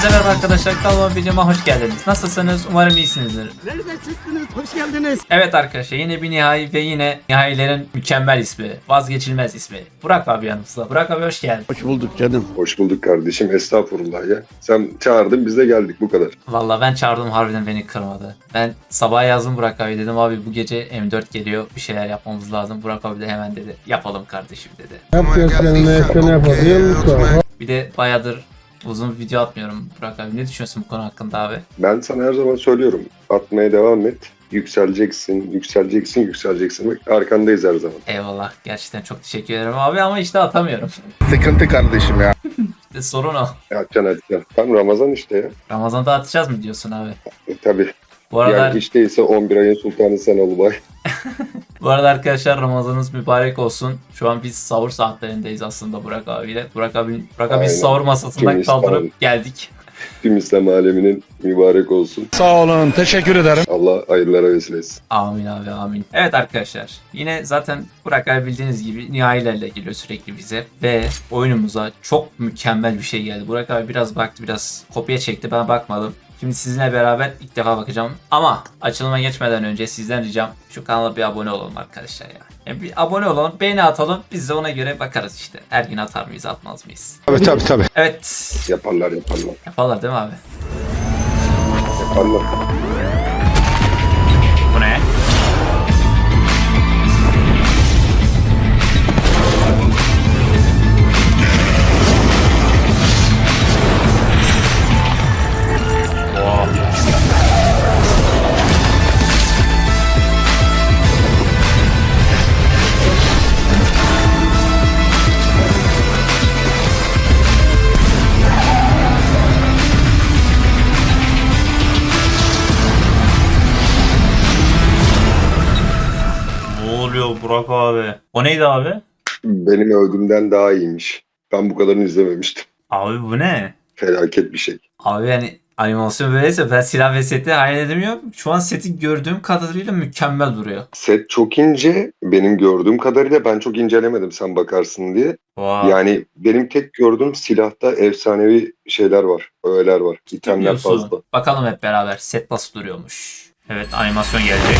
Hepinize merhaba arkadaşlar. Kanalıma videoma hoş geldiniz. Nasılsınız? Umarım iyisinizdir. Nereden çıktınız? Hoş geldiniz. Evet arkadaşlar yine bir nihai ve yine nihayilerin mükemmel ismi. Vazgeçilmez ismi. Burak abi yanımızda. Burak abi hoş geldin. Hoş bulduk canım. Hoş bulduk kardeşim. Estağfurullah ya. Sen çağırdın biz de geldik bu kadar. Valla ben çağırdım harbiden beni kırmadı. Ben sabah yazdım Burak abi dedim abi bu gece M4 geliyor bir şeyler yapmamız lazım. Burak abi de hemen dedi yapalım kardeşim dedi. Yapıyorsun ne yapabiliyor Bir de bayağıdır uzun video atmıyorum Burak abi. Ne düşünüyorsun bu konu hakkında abi? Ben sana her zaman söylüyorum. Atmaya devam et. Yükseleceksin, yükseleceksin, yükseleceksin. Bak arkandayız her zaman. Eyvallah gerçekten çok teşekkür ederim abi ama işte atamıyorum. Sıkıntı kardeşim ya. İşte sorun o. Atacaksın atacaksın. Tam Ramazan işte ya. Ramazan'da atacağız mı diyorsun abi? E, tabii. Bu arada Yani hiç değilse 11 ayın sultanı sen ol bay. Bu arada arkadaşlar Ramazanınız mübarek olsun. Şu an biz sahur saatlerindeyiz aslında Burak abiyle. Burak abi Burak abi sahur masasından Temiz, kaldırıp aynen. geldik. Tüm İslam aleminin mübarek olsun. Sağ olun teşekkür ederim. Allah hayırlara vesile etsin. Amin abi amin. Evet arkadaşlar yine zaten Burak abi bildiğiniz gibi nihayilerle geliyor sürekli bize. Ve oyunumuza çok mükemmel bir şey geldi. Burak abi biraz baktı biraz kopya çekti ben bakmadım. Şimdi sizinle beraber ilk defa bakacağım. Ama açılıma geçmeden önce sizden ricam şu kanala bir abone olalım arkadaşlar ya. Yani bir abone olalım, beğeni atalım. Biz de ona göre bakarız işte. Her gün atar mıyız, atmaz mıyız? Tabii tabii tabii. Evet. Yaparlar yaparlar. Yaparlar değil mi abi? Yaparlar. Burak abi? O neydi abi? Benim öldüğümden daha iyiymiş. Ben bu kadarını izlememiştim. Abi bu ne? Felaket bir şey. Abi yani animasyon böyleyse ben silah ve seti hayal edemiyorum. Şu an seti gördüğüm kadarıyla mükemmel duruyor. Set çok ince. Benim gördüğüm kadarıyla ben çok incelemedim sen bakarsın diye. Wow. Yani benim tek gördüğüm silahta efsanevi şeyler var. Öğeler var. İtemler Diyorsun. fazla. Bakalım hep beraber set nasıl duruyormuş. Evet animasyon gelecek.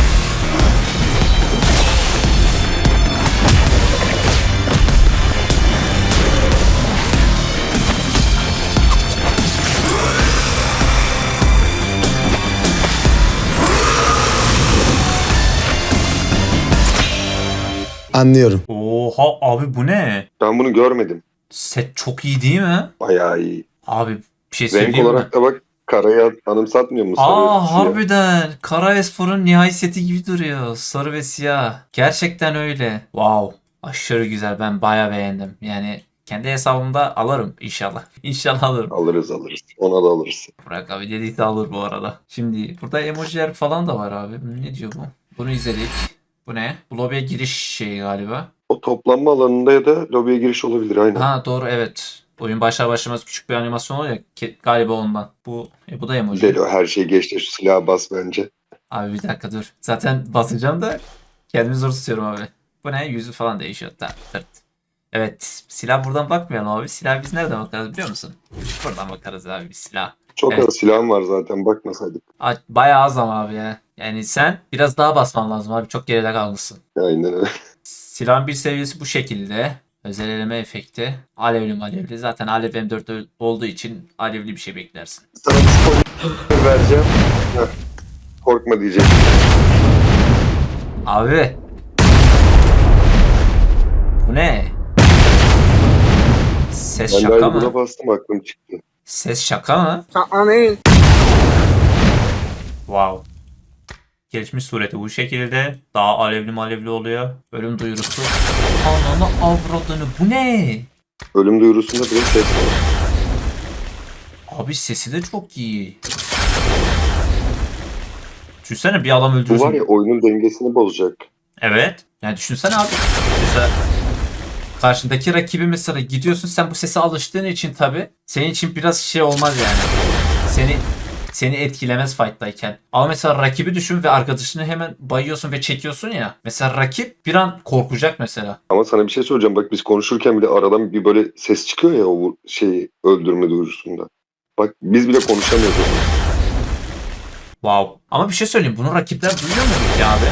Anlıyorum. Oha abi bu ne? Ben bunu görmedim. Set çok iyi değil mi? Bayağı iyi. Abi bir şey Renk söyleyeyim mi? olarak da bak karaya anımsatmıyor mu? sarı, Aa siyah? harbiden. Kara ve Spor'un nihai seti gibi duruyor. Sarı ve siyah. Gerçekten öyle. Wow. Aşırı güzel. Ben bayağı beğendim. Yani kendi hesabımda alırım inşallah. İnşallah alırım. Alırız alırız. Ona da alırız. Burak abi dediyse alır bu arada. Şimdi burada emojiler falan da var abi. Ne diyor bu? Bunu izledik. Bu ne? Bu lobiye giriş şeyi galiba. O toplanma alanında ya da lobiye giriş olabilir aynen. Ha doğru evet. Oyun başlar başlamaz küçük bir animasyon oluyor ya. Ke- Galiba ondan. Bu e, bu da emoji. Deli o, her şey geçti şu silahı bas bence. Abi bir dakika dur. Zaten basacağım da kendimi zor tutuyorum abi. Bu ne? Yüzü falan değişiyor. Tırt, tırt. Evet. Silah buradan bakmayalım abi. Silah biz nereden bakarız biliyor musun? Buradan bakarız abi silah. Çok Evet. az silahım var zaten bakmasaydık. Bayağı az ama abi ya. Yani sen biraz daha basman lazım abi. Çok geride kalmışsın. Aynen öyle. Silahın bir seviyesi bu şekilde. Özel eleme efekti. Alevli malevli. Zaten alev M4 olduğu için alevli bir şey beklersin. Sana bir spoiler vereceğim. Heh. Korkma diyecek. Abi. Bu ne? Ses Ben şaka mı? buna bastım aklım çıktı. Ses şaka mı? Amin. Wow. Gelişmiş sureti bu şekilde. Daha alevli malevli oluyor. Ölüm duyurusu. Ananı avradını bu ne? Ölüm duyurusunda bile ses var. Abi sesi de çok iyi. Düşünsene bir adam Bu öldürürsün. var ya oyunun dengesini bozacak. Evet. Yani düşünsene abi. Mesela karşındaki rakibi mesela gidiyorsun sen bu sese alıştığın için tabi senin için biraz şey olmaz yani. Seni seni etkilemez fight'tayken. Ama mesela rakibi düşün ve arkadaşını hemen bayıyorsun ve çekiyorsun ya. Mesela rakip bir an korkacak mesela. Ama sana bir şey söyleyeceğim. Bak biz konuşurken bile aradan bir böyle ses çıkıyor ya o şeyi öldürme duyurusunda. Bak biz bile konuşamıyoruz. Wow. Ama bir şey söyleyeyim. Bunu rakipler duyuyor mu ki abi?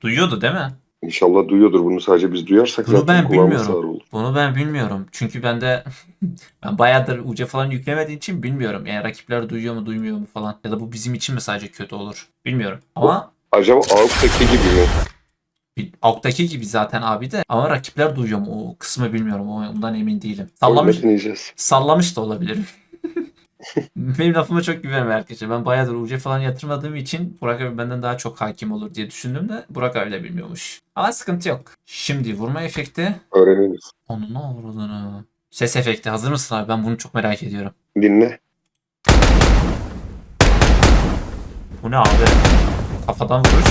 Duyuyordu değil mi? İnşallah duyuyordur bunu sadece biz duyarsak Bunu zaten ben kulağımız bilmiyorum. olur. Bunu ben bilmiyorum. Çünkü ben de ben bayağıdır UC falan yüklemediğim için bilmiyorum. Yani rakipler duyuyor mu duymuyor mu falan. Ya da bu bizim için mi sadece kötü olur? Bilmiyorum. Ama Acaba AUK'taki gibi mi? bir- gibi zaten abi de. Ama rakipler duyuyor mu? O kısmı bilmiyorum. Ondan emin değilim. Sallamış, deneyeceğiz. sallamış da olabilirim. Benim lafıma çok güvenme arkadaşlar. Ben bayağıdır UC falan yatırmadığım için Burak abi benden daha çok hakim olur diye düşündüm de Burak abi de bilmiyormuş. Ama sıkıntı yok. Şimdi vurma efekti. Öğreniriz. Onun ne vurduğunu. Ses efekti. Hazır mısın abi? Ben bunu çok merak ediyorum. Dinle. Bu ne abi? Kafadan vuruş.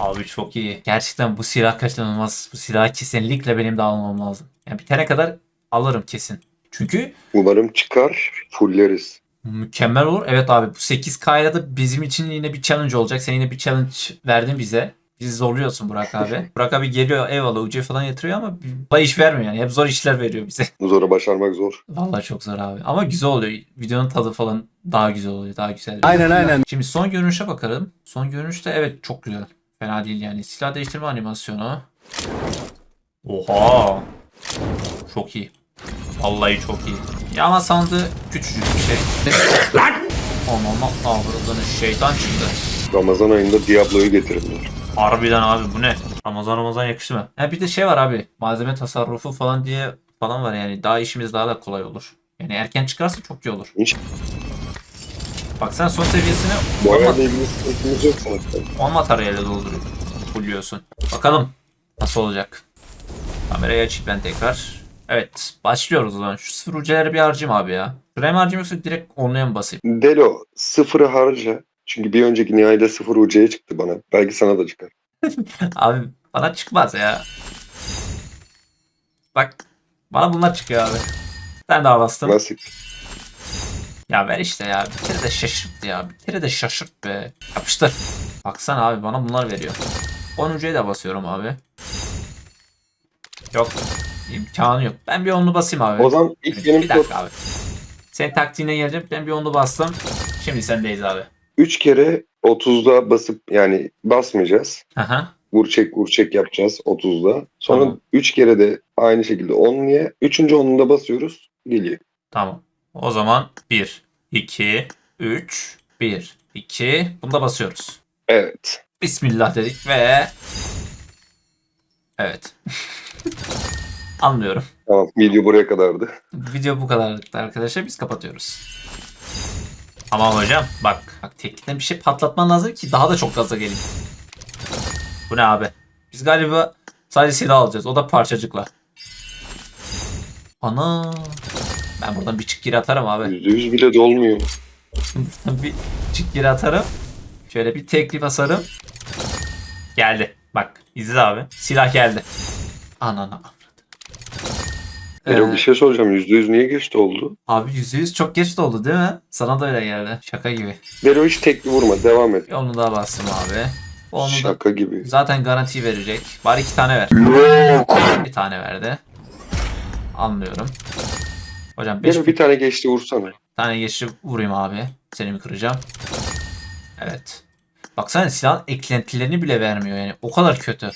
Abi çok iyi. Gerçekten bu silah kaçınılmaz. Bu silahı kesinlikle benim de almam lazım. Yani bitene kadar alırım kesin. Çünkü Umarım çıkar. Fulleriz. mükemmel olur. Evet abi bu 8K'ya da bizim için yine bir challenge olacak. Sen yine bir challenge verdin bize. Bizi zorluyorsun Burak abi. Burak abi geliyor eyvallah ucu falan yatırıyor ama bana iş vermiyor yani. Hep zor işler veriyor bize. Zora başarmak zor. Vallahi çok zor abi. Ama güzel oluyor. Videonun tadı falan daha güzel oluyor. Daha güzel. Aynen aynen. Şimdi son görünüşe bakalım. Son görünüşte evet çok güzel. Fena değil yani. Silah değiştirme animasyonu. Oha. Çok iyi. Vallahi çok iyi. Ya ama sandığı küçücük bir şey. Lan! Anama avradını şeytan çıktı. Ramazan ayında Diablo'yu getirirler. Harbiden abi bu ne? Ramazan Ramazan yakıştı mı? Ha bir de şey var abi. Malzeme tasarrufu falan diye falan var yani. Daha işimiz daha da kolay olur. Yani erken çıkarsa çok iyi olur. Hiç Baksana son seviyesine bu on, ayarla ilgili sıkıntımız yok zaten. 10 materyale dolduruyor. Fulluyorsun. Bakalım nasıl olacak. Kamerayı açayım ben tekrar. Evet başlıyoruz o zaman. Şu sıfır ucuları bir harcayayım abi ya. Şuraya mı harcayayım yoksa direkt onluya mı basayım? Delo sıfırı harca. Çünkü bir önceki nihayede sıfır UC'ye çıktı bana. Belki sana da çıkar. Abi bana çıkmaz ya. Bak bana bunlar çıkıyor abi. Ben daha bastım. Klasik. Ya ver işte ya. Bir kere de şaşırt ya. Bir kere de şaşırt be. Yapıştır. Baksana abi bana bunlar veriyor. 10 ucuya da basıyorum abi. Yok. İmkanı yok. Ben bir onlu basayım abi. O zaman ilk bir, benim bir dakika abi. Senin taktiğine geleceğim. Ben bir onlu bastım. Şimdi sendeyiz abi. 3 kere 30'da basıp yani basmayacağız. Aha. Vur çek vur çek yapacağız 30'da. Sonra Tamam. 3 kere de aynı şekilde 10'luya. 3. 10'unda basıyoruz. Geliyor. Tamam. O zaman 1, 2, 3, 1, 2. Bunda basıyoruz. Evet. Bismillah dedik ve... Evet. Anlıyorum. Tamam. Video buraya kadardı. Video bu kadarlıktı arkadaşlar. Biz kapatıyoruz. Tamam hocam. Bak. Bak teknikten bir şey patlatman lazım ki daha da çok gaza geleyim. Bu ne abi? Biz galiba sadece silah alacağız. O da parçacıkla. Ana. Ben buradan bir çık geri atarım abi. %100 bile dolmuyor. bir çık geri atarım. Şöyle bir tekli basarım. Geldi. Bak izle abi. Silah geldi. Anana Delo Ee, bir şey soracağım. %100 niye geçti oldu? Abi %100 çok geç oldu değil mi? Sana da öyle geldi. Şaka gibi. Delo hiç tekli vurma. Devam et. Bir onu daha bastım abi. Onu da Şaka gibi. zaten garanti verecek. Bari iki tane ver. Bir tane verdi. Anlıyorum. Hocam 5 Delo bir tane geçti vursana. tane geçti vurayım abi. Seni mi kıracağım? Evet. Baksana silahın eklentilerini bile vermiyor yani. O kadar kötü.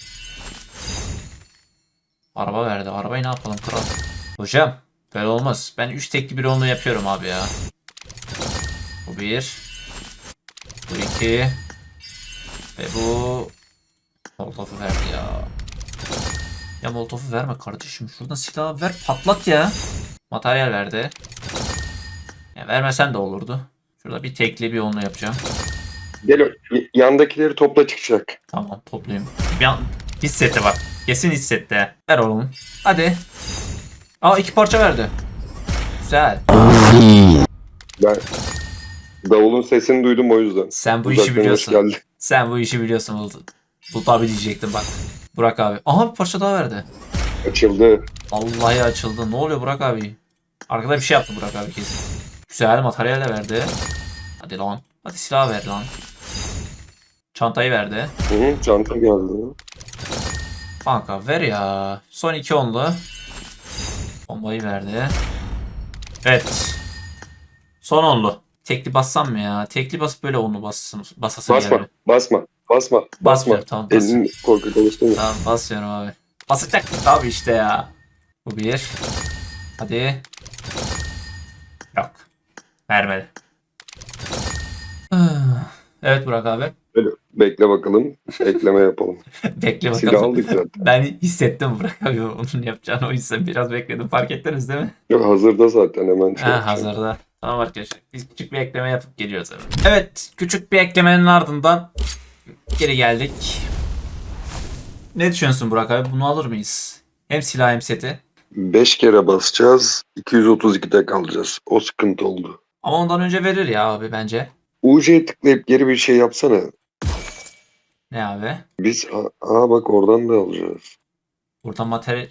Araba verdi. Arabayı ne yapalım kral? Hocam böyle olmaz. Ben 3 tekli bir onlu yapıyorum abi ya. Bu bir. Bu iki. Ve bu... Molotof'u verdi ya. Ya Molotof'u verme kardeşim. Şuradan silahı ver patlat ya. Materyal verdi. Ya vermesen de olurdu. Şurada bir tekli bir onlu yapacağım. Y- yandakileri topla çıkacak. Tamam toplayayım. Bir an hissetti bak. Kesin hissetti. Ver oğlum. Hadi. Aa iki parça verdi. Güzel. Ben davulun sesini duydum o yüzden. Sen bu işi Uzaktan hoş biliyorsun. Sen bu işi biliyorsun Bulut. Bulut abi diyecektim bak. Burak abi. Aha bir parça daha verdi. Açıldı. Vallahi açıldı. Ne oluyor Burak abi? Arkada bir şey yaptı Burak abi kesin. Güzel materyal de verdi. Hadi lan. Hadi silah ver lan. Çantayı verdi. Hı hı, çanta geldi. Kanka ver ya. Son iki onlu. Bomba Bombayı verdi. Evet. Son onlu. Tekli bassam mı ya? Tekli basıp böyle onlu bassın, basasım Basma, geldi. basma, basma, basma. Basmıyorum tamam bas. Elini korkak alıştırma. Tamam basıyorum abi. Basacaktık abi işte ya. Bu bir. Hadi. Yok. Vermedi. Evet Burak abi. Bekle bakalım. Ekleme yapalım. Bekle Silah bakalım. aldık zaten. Ben hissettim Burak abi onun yapacağını o yüzden biraz bekledim. Fark ettiniz değil mi? Yok hazırda zaten hemen. şey Ha, yapacağım. hazırda. Tamam arkadaşlar. Biz küçük bir ekleme yapıp geliyoruz hemen. Evet. Küçük bir eklemenin ardından geri geldik. Ne düşünüyorsun Burak abi? Bunu alır mıyız? Hem silah hem seti. 5 kere basacağız. 232'de kalacağız. O sıkıntı oldu. Ama ondan önce verir ya abi bence. UC'ye tıklayıp geri bir şey yapsana. Ne abi? Biz aa bak oradan da alacağız. Buradan materyal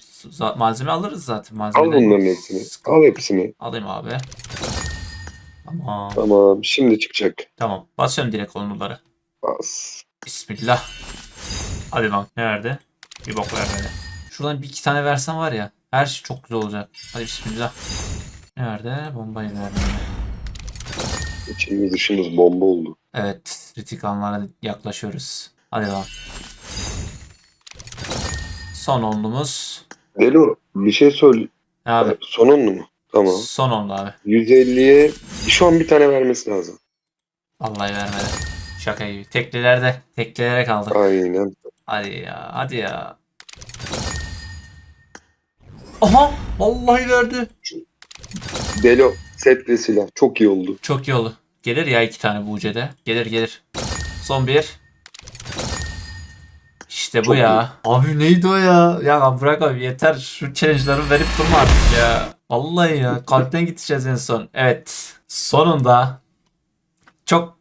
malzeme alırız zaten. Al Malzeme bunların hepsini. Al hepsini. Alayım abi. Tamam. Tamam şimdi çıkacak. Tamam. Basıyorum direkt konuları. Bas. Bismillah. Hadi lan. Ne verdi? Bir bok vermedi. Şuradan bir iki tane versen var ya. Her şey çok güzel olacak. Hadi bismillah. Ne verdi? Bombayı verdi. İçimiz dışımız bomba oldu. Evet. Kritik anlara yaklaşıyoruz. Hadi lan. Son onlumuz. Delo bir şey söyle. Abi? Son onlu mu? Tamam. Son onlu abi. 150'ye şu an bir tane vermesi lazım. Vallahi vermedi. Şaka gibi. Teklilerde. Teklilere kaldık. Aynen. Hadi ya. Hadi ya. Aha. Vallahi verdi. Delo setli silah. Çok iyi oldu. Çok iyi oldu. Gelir ya iki tane bu ucede. Gelir gelir. Son bir. İşte bu Çok ya. Abi neydi o ya? Ya bırak abi yeter. Şu challenge'ları verip durma artık ya. Vallahi ya. Kalpten gideceğiz en son. Evet. Sonunda çok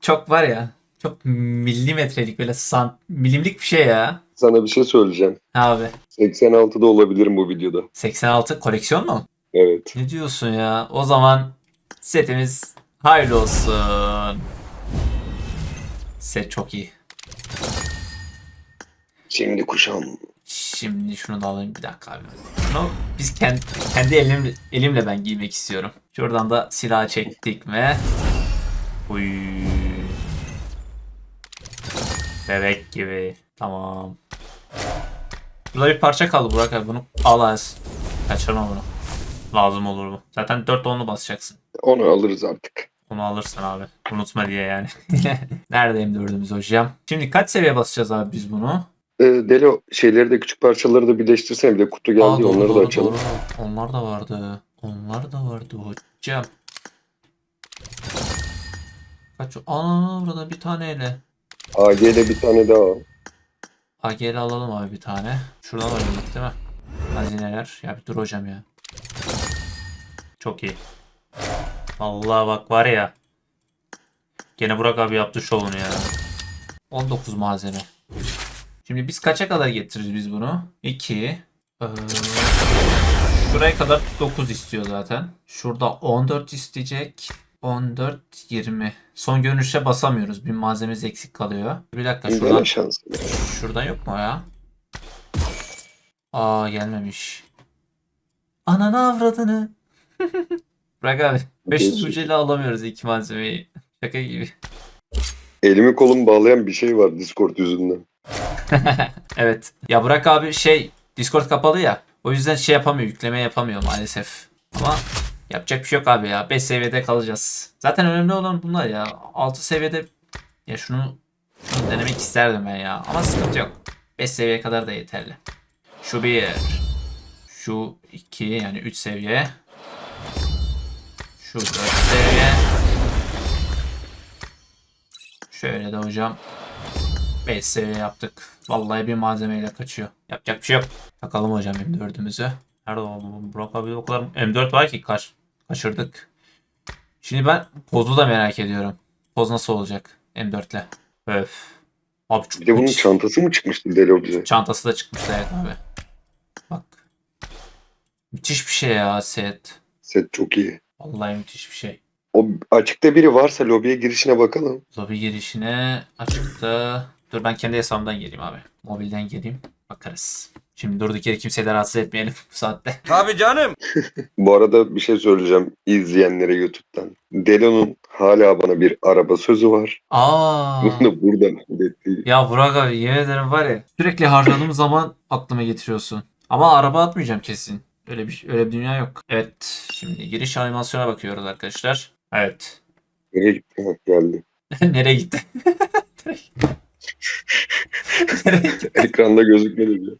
çok var ya. Çok milimetrelik böyle sant milimlik bir şey ya. Sana bir şey söyleyeceğim. Abi 86'da olabilirim bu videoda. 86 koleksiyon mu? Evet. Ne diyorsun ya? O zaman setimiz hayırlı olsun. Set çok iyi. Şimdi kuşam. Şimdi şunu da alayım bir dakika abi. Bunu biz kendi, kendi elim, elimle ben giymek istiyorum. Şuradan da silah çektik mi? Uy. Bebek gibi. Tamam. Burada bir parça kaldı Burak abi. Bunu al az. Kaçırma bunu. Lazım olur bu. Zaten 4 onlu basacaksın. Onu alırız artık. Onu alırsın abi. Unutma diye yani. Neredeyim dördümüz hocam? Şimdi kaç seviye basacağız abi biz bunu? Ee, Delo şeyleri de küçük parçaları da birleştirsene. Bir de kutu geldi. Aa, doğru, onları da doğru, açalım. doğru. Onlar da vardı. Onlar da vardı hocam. Kaç? Aa burada bir taneyle. AG'de bir tane daha. al. AGL alalım abi bir tane. Şuradan oynadık değil mi? Hazineler. Ya bir dur hocam ya. Çok iyi. Vallahi bak var ya. Gene Burak abi yaptı şovunu ya. 19 malzeme. Şimdi biz kaça kadar getiririz biz bunu? 2. Ee, şuraya kadar 9 istiyor zaten. Şurada 14 isteyecek. 14, 20. Son görünüşe basamıyoruz. Bir malzememiz eksik kalıyor. Bir dakika şuradan. Şuradan yok mu ya? Aa gelmemiş. Ananı avradını. Bırak abi. 500 Geçmiş. ucuyla alamıyoruz iki malzemeyi. Şaka gibi. Elimi kolumu bağlayan bir şey var Discord yüzünden. evet. Ya Burak abi şey Discord kapalı ya. O yüzden şey yapamıyor. Yükleme yapamıyor maalesef. Ama yapacak bir şey yok abi ya. 5 seviyede kalacağız. Zaten önemli olan bunlar ya. 6 seviyede ya şunu, şunu denemek isterdim ben ya. Ama sıkıntı yok. 5 seviyeye kadar da yeterli. Şu bir. Şu iki yani 3 seviye. Şu 4 seviye. Şöyle de hocam 5 seviye yaptık. Vallahi bir malzemeyle kaçıyor. Yapacak bir şey yok. Takalım hocam M4'ümüzü. Nerede o bu Burak abi o kadar M4 var ki kaç kaçırdık. Şimdi ben pozu da merak ediyorum. Poz nasıl olacak M4'le? Öf. Abi çok Bir de bunun çantası mı çıkmıştı Delo bize? Çantası da çıkmıştı evet abi. Bak. Müthiş bir şey ya set. Set çok iyi. Vallahi müthiş bir şey. O açıkta biri varsa lobiye girişine bakalım. Lobi girişine açıkta. Dur ben kendi hesabımdan geleyim abi. Mobilden geleyim. Bakarız. Şimdi durduk yere kimseyi de rahatsız etmeyelim bu saatte. Tabii canım. Bu arada bir şey söyleyeceğim izleyenlere YouTube'dan. Delo'nun hala bana bir araba sözü var. Aa. Bunu da buradan ilettiği. Ya Burak abi yemin ederim var ya sürekli harcadığım zaman aklıma getiriyorsun. Ama araba atmayacağım kesin. Öyle bir öyle bir dünya yok. Evet. Şimdi giriş animasyona bakıyoruz arkadaşlar. Evet. Nereye gitti? Geldi. Nereye gitti? Ekranda gözükmedi bile.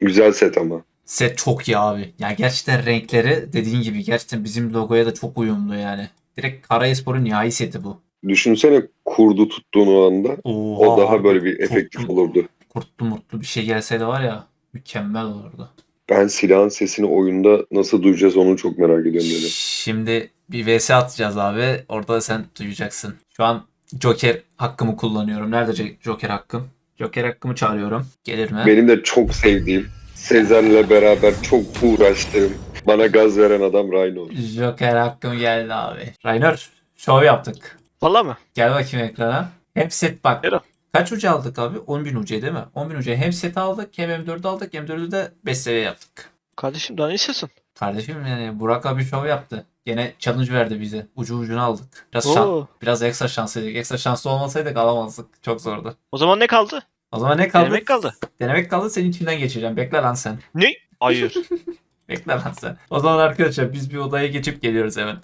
Güzel set ama. Set çok iyi abi. Ya gerçekten renkleri dediğin gibi gerçekten bizim logoya da çok uyumlu yani. Direkt Karayespor'un nihai seti bu. Düşünsene kurdu tuttuğun o anda. Oha. O daha böyle bir efektif olurdu. kurtlu mutlu bir şey gelseydi var ya mükemmel olurdu. Ben silahın sesini oyunda nasıl duyacağız onu çok merak ediyorum dedim. Şimdi bir vs atacağız abi. Orada sen duyacaksın. Şu an Joker hakkımı kullanıyorum. Nerede Jo- Joker hakkım? Joker hakkımı çağırıyorum. Gelir mi? Benim de çok sevdiğim, Sezer'le beraber çok uğraştığım, bana gaz veren adam Rhino. Joker hakkım geldi abi. Rainer şov yaptık. Valla mı? Gel bakayım ekrana. Hem set bak. Yürü. Kaç ucu aldık abi? 10.000 ucu değil mi? 10.000 ucu hem set aldık hem M4'ü aldık. M4'ü de 5 seviye yaptık. Kardeşim daha ne istiyorsun? Kardeşim yani Burak abi şov yaptı. Gene challenge verdi bize. Ucu ucuna aldık. Biraz şan, Oo. biraz ekstra şanslıydık. Ekstra şanslı olmasaydık alamazdık. Çok zordu. O zaman ne kaldı? O zaman ne kaldı? Denemek kaldı. Denemek kaldı. Senin içinden geçeceğim. Bekle lan sen. Ne? Hayır. Bekle lan sen. O zaman arkadaşlar biz bir odaya geçip geliyoruz hemen.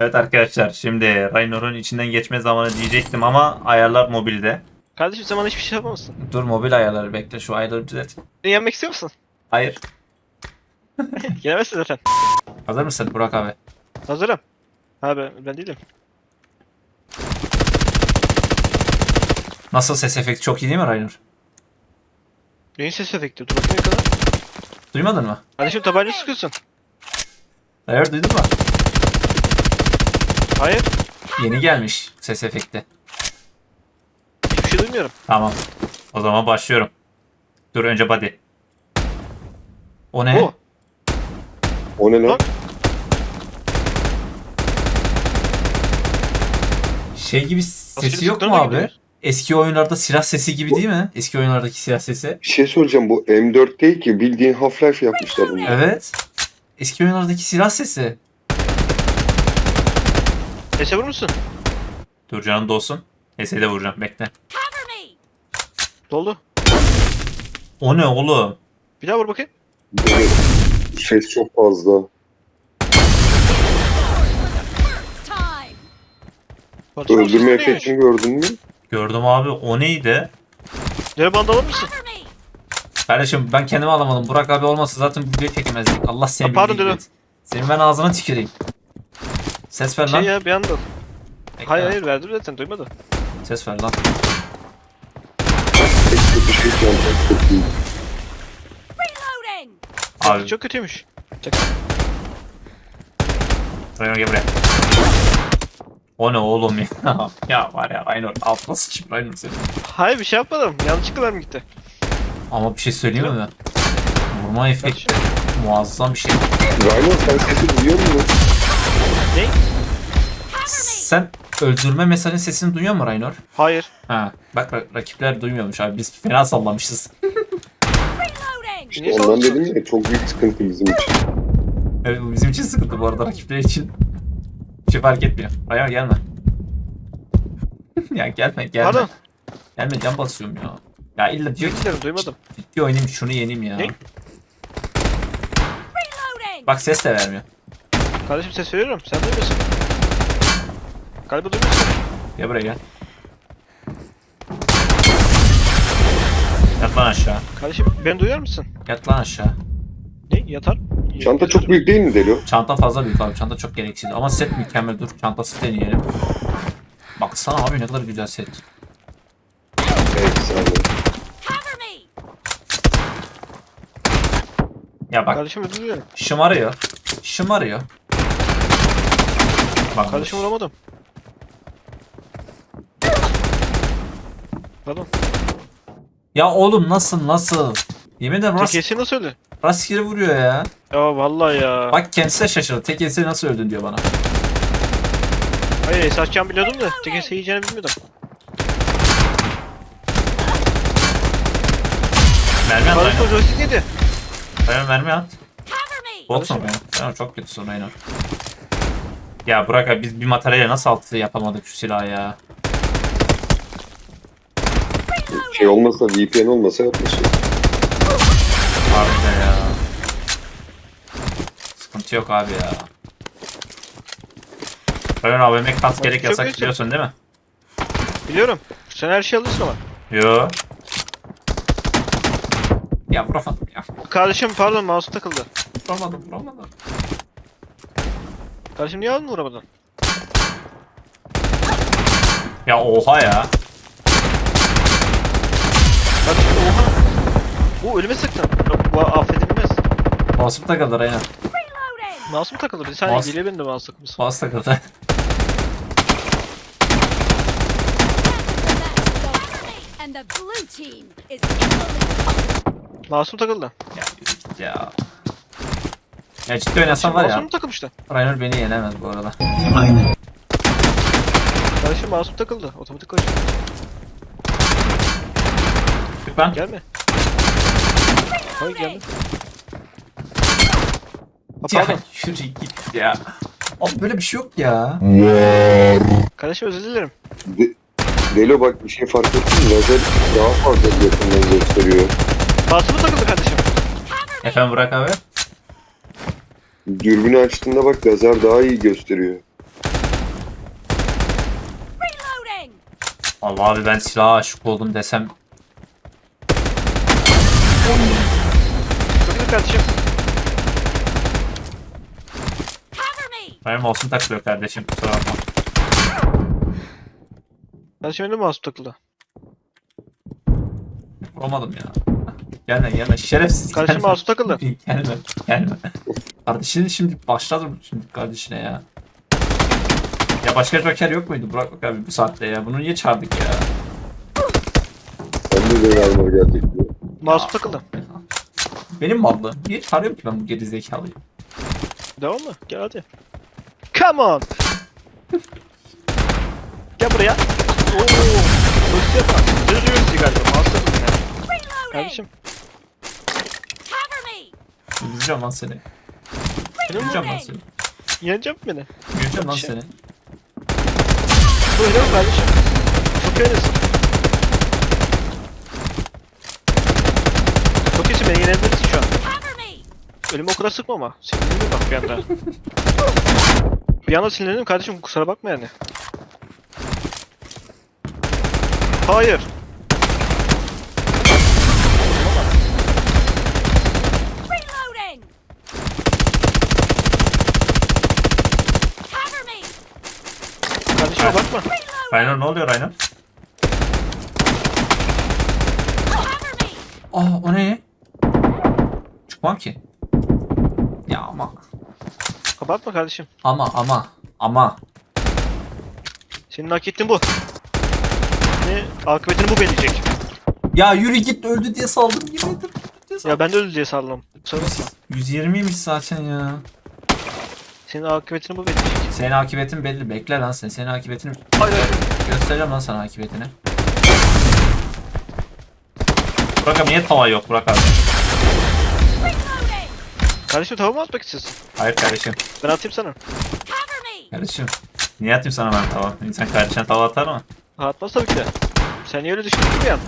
Evet arkadaşlar şimdi Raynor'un içinden geçme zamanı diyecektim ama ayarlar mobilde. Kardeşim sen bana hiçbir şey yapamazsın. Dur mobil ayarları bekle şu ayarları düzelt. Beni yenmek istiyor musun? Hayır. Yenemezsin zaten. Hazır mısın Burak abi? Hazırım. Ha ben, ben değilim. Nasıl ses efekti çok iyi değil mi Raynor? Neyin ses efekti? Dur bakayım kadar. Duymadın mı? Kardeşim tabanca sıkıyorsun. Hayır duydun mu? Hayır. Yeni gelmiş ses efekti. Hiçbir şey duymuyorum. Tamam. O zaman başlıyorum. Dur önce body. O ne? O. O ne lan? Lan. Şey gibi sesi yok mu abi? Eski oyunlarda silah sesi gibi değil mi? Eski oyunlardaki silah sesi. Bir şey söyleyeceğim bu M4 değil ki bildiğin Half-Life yapmışlar bunu. Evet. Eski oyunlardaki silah sesi. Sese vurur musun? Dur canım dolsun. Ese'yi de vuracağım bekle. Doldu. O ne oğlum? Bir daha vur bakayım. Ses çok fazla. Kardeşim, Öldürme ses neymiş? efektini gördün mü? Gördüm abi o neydi? Deri bandı alır mısın? Kardeşim ben kendimi alamadım. Burak abi olmasa zaten bu videoyu çekemezdik. Allah seni Ha, pardon dedim. gibi. Senin ben ağzına tüküreyim. Ses ver Şey lan. ya bir anda. Bekle Hayır lan. hayır verdim zaten duymadı. Ses ver lan. Tek kötü şey. Abi Çok kötüymüş. Raynor gel buraya. O ne oğlum ya? ya var ya Raynor altına sıçayım Raynor seni. Hayır bir şey yapmadım. Yanlışlıkla mermi gitti. Ama bir şey söyleyeyim mi? Vurma efekti muazzam bir şey. Rhino sen sesi duyuyor musun? Ne? Sen öldürme mesajın sesini duyuyor musun Raynor? Hayır. Ha, bak ra- rakipler duymuyormuş abi. Biz fena sallamışız. Niye Ondan dedim ya çok büyük sıkıntı bizim için. evet bu bizim için sıkıntı bu arada rakipler için. Bir şey fark etmiyor. Raynor gelme. ya gelme gelme. Pardon. Gelme can basıyorum ya. Ya illa diyor ki duymadım. ciddi oynayayım şunu yeneyim ya. Ne? Bak ses de vermiyor. Kardeşim ses veriyorum. Sen duymuyorsun. Galiba duymuyorsun. Gel buraya gel. Yat lan aşağı. Kardeşim beni duyuyor musun? Yat lan aşağı. Ne? Yatar. Çanta çok büyük değil mi Delo? Çanta fazla büyük abi. Çanta çok gereksiz. Ama set mükemmel. Dur çantası deneyelim. Baksana abi ne kadar güzel set. Efsane. Ya bak Kardeşim dilerim. şımarıyor. Şımarıyor. Bak Kardeşim vuramadım. Pardon. Ya oğlum nasıl nasıl? Yemin ederim rast, Tekesi nasıl öldü? rastgele vuruyor ya. Ya vallahi ya. Bak kendisi de şaşırdı. Tek else nasıl öldün diyor bana. Hayır esascan biliyordum da tekesi yiyeceğini bilmiyordum. Mermi at Raynor. joystick neydi? Raynor mermi at. Botsun Raynor. Raynor çok kötüsün Raynor. Ya Burak abi biz bir materyale nasıl altı yapamadık şu silahı ya. Şey olmasa VPN olmasa yapmışım. Sıkıntı yok abi ya. Raynor AVM kas gerek Çok yasak biliyorsun değil mi? Biliyorum. Sen her şeyi alırsın ama. Yo. Ya vuramadım ya. Kardeşim pardon mouse takıldı. Vuramadım vuramadım. Kardeşim niye aldın vuramadın? Ya oha ya. Kardeşim oha. Bu ölüme sıktın. Bu affedilmez. Basıp takıldı Raynor. Mouse mu takıldı? Bir saniye Mouse- geliyor benim de mouse takılması. Bas takıldı. And the blue team is Mouse mu takıldı? ya git ya. Ya ciddi oynasan var Mouse ya. mu takılmıştı? Raynor beni yenemez bu arada. Kardeşim mouse mu takıldı? Otomatik koş. Çık lan. Gelme. Hayır gelme. Ha, Ya pardon. Yürü git ya. Abi böyle bir şey yok ya. Kardeşim özür dilerim. De- Delo bak bir şey fark ettin mi? Lazer daha fazla yakından gösteriyor. Mouse mu takıldı kardeşim? Efendim Burak abi. Dürbünü açtığında bak lazer daha iyi gösteriyor. reloading. Allah abi ben silaha aşık oldum desem. Takıldı kardeşim. Cover me. Benim olsun takılıyor kardeşim kusura bakma. Kardeşim benim mu takıldı? Vuramadım ya. Gelme gelme şerefsiz Kardeşim gelme. mu takıldı? gelme gelme. Kardeşini şimdi başladım şimdi kardeşine ya. Ya başka joker yok muydu Burak Bak abi bu saatte ya? Bunu niye çağırdık ya? Ben de böyle armor gelecek diyor. Mu takıldı? Benim mallığım. Niye çağırıyorum ki ben bu gerizekalıyı? Devam mı? Gel hadi. Come on. Gel buraya. Oo. Hırsız hırsız galiba. Mouse takıldı ya. Kardeşim. Cover me. Yürüyeceğim lan seni. Benim Yürüyeceğim lan seni. Yenecek mi beni? Yürüyeceğim lan Şey- seni. Bu öyle mi kardeşim? Çok öylesin. Çok iyisin beni yenebilirsin şu an. Ölümü o kadar sıkma ama. Sinirlendim bak bir anda. bir anda sinirlendim kardeşim kusura bakma yani. Hayır. Reloading. Cover me. Kardeşime bakma. Raynor ne oluyor me. Aa o ne? Çıkmam ki. Ya ama. Kapatma kardeşim. Ama ama. Ama. Senin hak ettiğin bu. Ne? Akıbetini bu belirleyecek. Ya yürü git öldü diye saldım yemin ederim. öldü diye saldım. Ya ben de öldü diye salladım. Kusura bakma. 120'ymiş zaten ya. Senin akıbetini bu belirleyecek. Senin akıbetin belli. Bekle lan sen. Senin akıbetini Hayır hayır. göstereceğim lan sana akıbetini. Burak abi niye tava yok Burak abi? Kardeşim tava mı atmak istiyorsun? Hayır kardeşim. Ben atayım sana. Kardeşim. Niye atayım sana ben tava? İnsan kardeşine tava atar mı? Ha, Atmaz tabii ki de. Sen niye öyle düşündün bir an?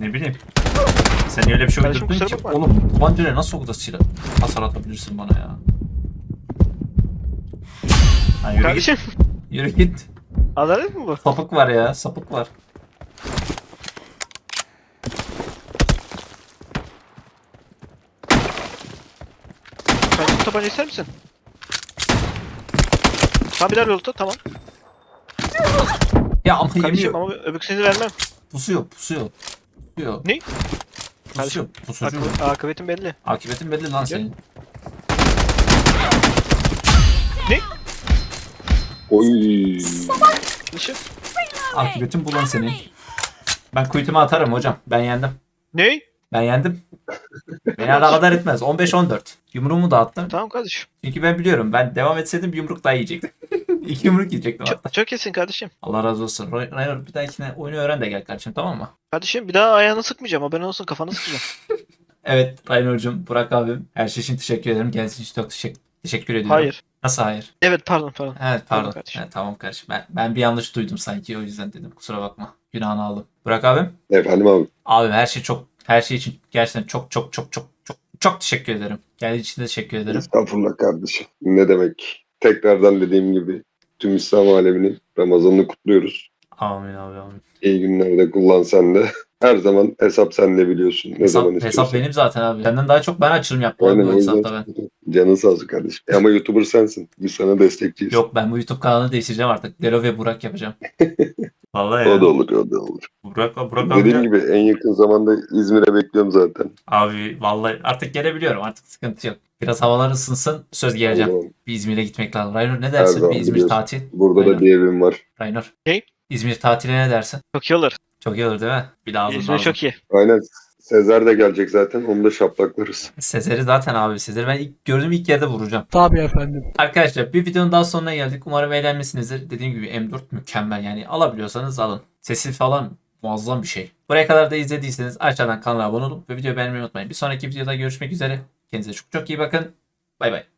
Ne bileyim. Sen öyle bir şey Kardeşim, uydurdun kusura ki. bakma. Oğlum tabancayla nasıl o kadar silah hasar atabilirsin bana ya? Ha, yürü git. Kardeşim. Yürü git. Adalet mi bu? Sapık var ya. Sapık var. Kardeşim tabanca ister misin? Tamam birer yolda tamam. Ya ama Kardeşim yemiyor. ama öbüksünü vermem. Pusuyor, pusuyor. Pusuyor. Ne? Pusuyor, pusucu. Ak- akıbetin belli. Akıbetin belli lan senin. Ne? Oy. Kardeşim. Akıbetin bulan senin. Ben kuytumu atarım hocam. Ben yendim. Ne? Ben yendim. Beni alakadar etmez. 15-14. Yumruğumu da attım. Tamam kardeşim. Çünkü ben biliyorum. Ben devam etseydim bir yumruk daha yiyecektim. İki yumruk yiyecektim hatta. Çok, çok iyisin kardeşim. Allah razı olsun. Roy- Raynor bir dahakine oyunu öğren de gel kardeşim tamam mı? Kardeşim bir daha ayağını sıkmayacağım. Haberin olsun kafanı sıkacağım. Evet Raynor'cum, Burak abim her şey için teşekkür ederim. Geldiğiniz için çok teşekkür, teşekkür ediyorum. Hayır. Nasıl hayır? Evet pardon pardon. Evet Tamam pardon. kardeşim. Evet, tamam kardeşim. Ben, ben bir yanlış duydum sanki o yüzden dedim. Kusura bakma. Günahını aldım. Burak abim. Efendim abi. Abi her şey çok her şey için gerçekten çok çok çok çok çok çok teşekkür ederim. Geldiğin için de teşekkür ederim. Estağfurullah kardeşim. Ne demek. Tekrardan dediğim gibi tüm İslam aleminin Ramazan'ını kutluyoruz. Amin abi amin. İyi günlerde kullan sen de. Her zaman hesap sende biliyorsun. Ne zaman Hesap, istiyorsan. hesap benim zaten abi. Senden daha çok ben açılım yaptım Aynen bu hesapta ben. Canın sağ olsun kardeşim. E Ama YouTuber sensin. Biz sana destekçiyiz. Yok ben bu YouTube kanalını değiştireceğim artık. Delo ve Burak yapacağım. Vallahi O ya. da olur, o da olur. Burak, Burak. Dediğim gibi en yakın zamanda İzmir'e bekliyorum zaten. Abi vallahi artık gelebiliyorum. Artık sıkıntı yok. Biraz havalar ısınsın. Söz geleceğim. O zaman Bir İzmir'e gitmek lazım. Raynor ne dersin? zaman Bir İzmir biliyorsun. tatil. Burada Aynen. da bir evim var. Raynor. Ne? İzmir tatiline ne dersin? Çok iyi olur. Çok iyi olur değil mi? Bir lazım İzmir lazım. çok iyi. Aynen. Sezer de gelecek zaten. Onu da şaplaklarız. Sezer'i zaten abi Sezer'i ben ilk gördüğüm ilk yerde vuracağım. Tabii efendim. Arkadaşlar bir videonun daha sonuna geldik. Umarım eğlenmişsinizdir. Dediğim gibi M4 mükemmel yani alabiliyorsanız alın. Sesi falan muazzam bir şey. Buraya kadar da izlediyseniz aşağıdan kanala abone olup ve videoyu beğenmeyi unutmayın. Bir sonraki videoda görüşmek üzere. Kendinize çok çok iyi bakın. Bay bay.